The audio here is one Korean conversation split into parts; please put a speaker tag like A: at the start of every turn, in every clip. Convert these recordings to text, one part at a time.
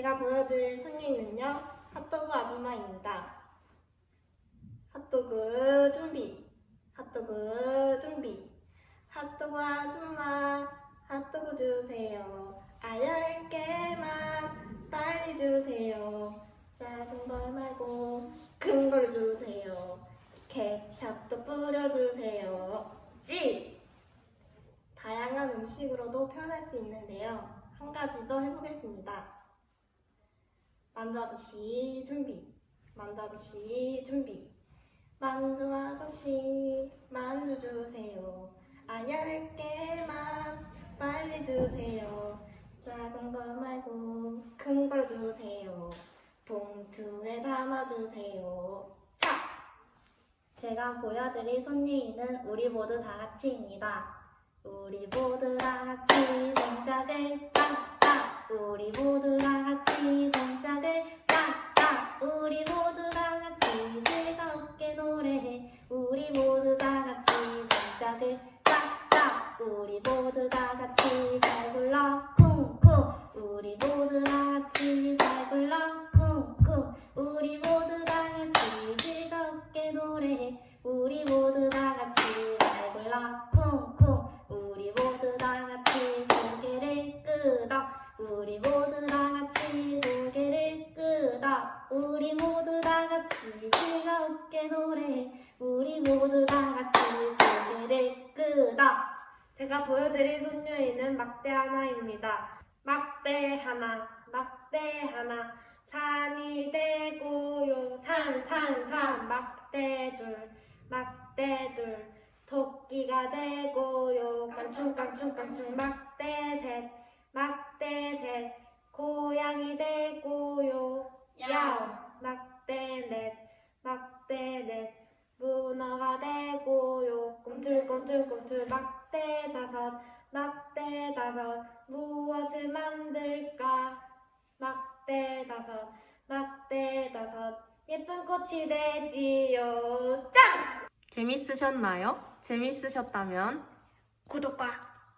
A: 제가 보여드릴 승리는요, 핫도그 아줌마입니다. 핫도그 준비, 핫도그 준비, 핫도그 아줌마, 핫도그 주세요. 아, 열 개만 빨리 주세요. 작은 걸 말고 큰 걸 주세요. 케찹도 뿌려주세요. 찌! 다양한 음식으로도 표현할 수 있는데요. 한 가지 더 해보겠습니다. 만두 아저씨 준비. 만두 아저씨 준비. 만두 아저씨 만두 주세요. 아 열 개만 빨리 주세요. 작은 거 말고 큰 걸 주세요. 봉투에 담아주세요. 자! 제가 보여드릴 손님은 우리 모두 다 같이입니다. 우리 모두 다 같이 생각을 딱. 우리 모두 다 같이 우리 모두 다 같이 즐겁게 노래해. 우리 모두 다 같이 잘 불러 쿵쿵. 우리 모두 다 같이 고개를 끄덕. 우리 모두 다 같이 고개를 끄덕. 우리 모두 다 같이 즐겁게 노래해. 우리 모두 다 같이 고개를 끄덕. 제가 보여드릴 손녀이는 막대 하나입니다. 막대 하나 막대 하나. 산이 되고요 산산산 막대 둘 막대 둘 토끼가 되고요 깡충 깡충 깡충. 막대 셋 막대 셋. 고양이 되고요 야옹. 막대 넷 막대 넷. 문어가 되고요 꿈틀꿈틀꿈틀 막대 다섯 막대 다섯. 무엇을 만들까? 막대 다섯 막대 다섯 예쁜 꽃이 되지요 짱!
B: 재밌으셨나요? 재밌으셨다면
A: 구독과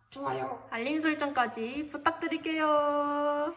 A: 좋아요
B: 알림 설정까지 부탁드릴게요.